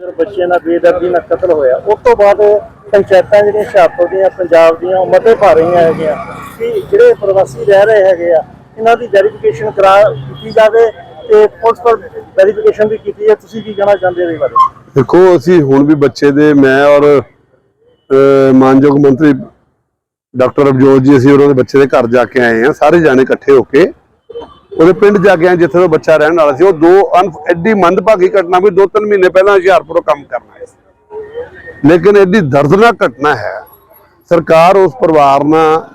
ਜਦੋਂ ਦਾ ਬੇਦਰਦੀ ਨਾਲ ਕਤਲ ਹੋਇਆ। ਉਸ ਤੋਂ ਬਾਅਦ ਪੰਚਾਇਤਾਂ ਜਿਹੜੀਆਂ ਹੁਸ਼ਿਆਰਪੁਰ ਦੀਆਂ, ਪੰਜਾਬ ਦੀਆਂ, ਉਹ ਮਤੇ ਪਾ ਰਹੀਆਂ ਹੈਗੀਆਂ ਕਿ ਜਿਹੜੇ ਪ੍ਰਵਾਸੀ ਰਹਿ ਰਹੇ ਹੈਗੇ ਆ, ਇਹਨਾਂ ਦੀ ਵੈਰੀਫਿਕੇਸ਼ਨ ਕਰਾ ਕੀਤੀ ਜਾਵੇ ਤੇ ਪੁਲਿਸ ਪਰ ਵੈਰੀਫਿਕੇਸ਼ਨ ਵੀ ਕੀਤੀ ਹੈ ਤੁਸੀਂ ਕੀ ਕਹਿਣਾ ਚਾਹੁੰਦੇ ਹੋ ਇਸ ਬਾਰੇ? ਦੇਖੋ, ਅਸੀਂ ਹੁਣ ਵੀ ਬੱਚੇ ਦੇ, ਮੈਂ ਔਰ ਮਾਨਯੋਗ ਮੰਤਰੀ ਡਾਕਟਰ ਅਬਜੋਤ ਜੀ, ਅਸੀਂ ਉਹਨਾਂ ਦੇ ਬੱਚੇ ਦੇ ਘਰ ਜਾ ਕੇ ਆਏ ਆ ਸਾਰੇ ਜਾਣੇ ਇਕੱਠੇ ਹੋ ਕੇ ਉਹਦੇ ਪਿੰਡ ਜਾ ਕੇ ਆਏ, ਜਿੱਥੇ ਉਹ ਬੱਚਾ ਰਹਿਣ ਵਾਲਾ ਸੀ। ਉਹ ਦੋ ਅਨ ਐਡੀ ਮੰਦਭਾਗੀ ਘਟਨਾ ਵੀ ਦੋ ਤਿੰਨ ਮਹੀਨੇ ਪਹਿਲਾਂ ਹੁਸ਼ਿਆਰਪੁਰੋਂ ਕੰਮ ਕਰਨਾ ਆਏ ਲੇਕਿਨ ਐਡੀ ਦਰਦਨਾਕ ਘਟਨਾ ਹੈ। ਸਰਕਾਰ ਉਸ ਪਰਿਵਾਰ ਨਾਲ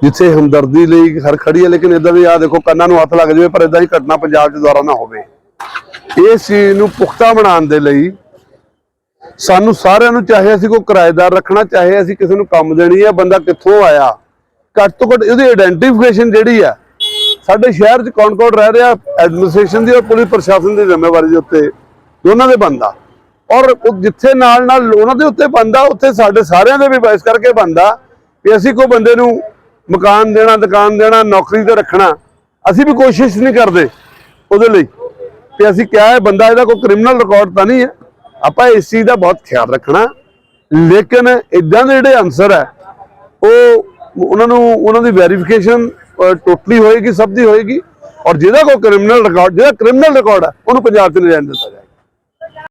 ਜਿੱਥੇ ਹਮਦਰਦੀ ਲਈ ਹਰ ਖੜੀ ਹੈ, ਲੇਕਿਨ ਇਦਾਂ ਵੀ ਆ ਦੇਖੋ, ਕੰਨਾਂ ਨੂੰ ਹੱਥ ਲੱਗ ਜਾਵੇ, ਪਰ ਇਦਾਂ ਦੀ ਘਟਨਾ ਪੰਜਾਬ 'ਚ ਦੁਆਰਾ ਨਾ ਹੋਵੇ। ਇਸ ਚੀਜ਼ ਨੂੰ ਪੁਖਤਾ ਬਣਾਉਣ ਦੇ ਲਈ ਸਾਨੂੰ ਸਾਰਿਆਂ ਨੂੰ ਚਾਹੇ ਅਸੀਂ ਕੋਈ ਕਿਰਾਏਦਾਰ ਰੱਖਣਾ, ਚਾਹੇ ਅਸੀਂ ਕਿਸੇ ਨੂੰ ਕੰਮ ਦੇਣੀ ਹੈ, ਬੰਦਾ ਕਿੱਥੋਂ ਆਇਆ। ਘੱਟ ਤੋਂ ਘੱਟ ਇਹਦੀ ਆਇਡੈਂਟੀਫਿਕੇਸ਼ਨ ਜਿਹੜੀ ਆ ਸਾਡੇ ਸ਼ਹਿਰ 'ਚ ਕੌਣ ਕੌਣ ਰਹਿ ਰਿਹਾ? ਐਡਮਿਨਿਸਟ੍ਰੇਸ਼ਨ ਦੀ ਔਰ ਪੁਲਿਸ ਪ੍ਰਸ਼ਾਸਨ ਦੀ ਜ਼ਿੰਮੇਵਾਰੀ ਦੇ ਉੱਤੇ ਦੋਨਾਂ ਦੇ ਬੰਦਾ ਔਰ ਉਹ ਜਿੱਥੇ ਨਾਲ ਨਾਲ ਉਹਨਾਂ ਦੇ ਉੱਤੇ ਬੰਦਾ ਉੱਥੇ ਸਾਡੇ ਸਾਰਿਆਂ ਦੇ ਵੀ ਬਹਿਸ ਕਰਕੇ ਬੰਦਾ ਕਿ ਅਸੀਂ ਕੋਈ ਬੰਦੇ ਨੂੰ ਮਕਾਨ ਦੇਣਾ, ਦੁਕਾਨ ਦੇਣਾ, ਨੌਕਰੀ ਤੇ ਰੱਖਣਾ, ਅਸੀਂ ਵੀ ਕੋਸ਼ਿਸ਼ ਨਹੀਂ ਕਰਦੇ ਉਹਦੇ ਲਈ। ਤੇ ਅਸੀਂ ਕਿਹਾ ਹੈ ਬੰਦਾ ਇਹਦਾ ਕੋਈ ਕ੍ਰਿਮੀਨਲ ਰਿਕਾਰਡ ਤਾਂ ਨਹੀਂ ਹੈ। ਆਪਾਂ ਇਸ ਚੀਜ਼ ਦਾ ਬਹੁਤ ਖਿਆਲ ਰੱਖਣਾ। ਲੇਕਿਨ ਇਦਾਂ ਦੇ ਜਿਹੜੇ ਅਨਸਰ ਹੈ, ਉਹ ਉਹਨਾਂ ਨੂੰ, ਉਹਨਾਂ ਦੀ ਵੈਰੀਫਿਕੇਸ਼ਨ ਟੋਟਲੀ ਹੋਏਗੀ, ਸਭ ਦੀ ਹੋਏਗੀ। ਔਰ ਜਿਹਦਾ ਕੋਈ ਕ੍ਰਿਮੀਨਲ ਰਿਕਾਰਡ ਜਿਹਦਾ ਕ੍ਰਿਮੀਨਲ ਰਿਕਾਰਡ ਹੈ, ਉਹਨੂੰ ਪੰਜਾਬ 'ਚ ਨਹੀਂ ਰਹਿਣ ਦਿੱਤਾ ਜਾਏ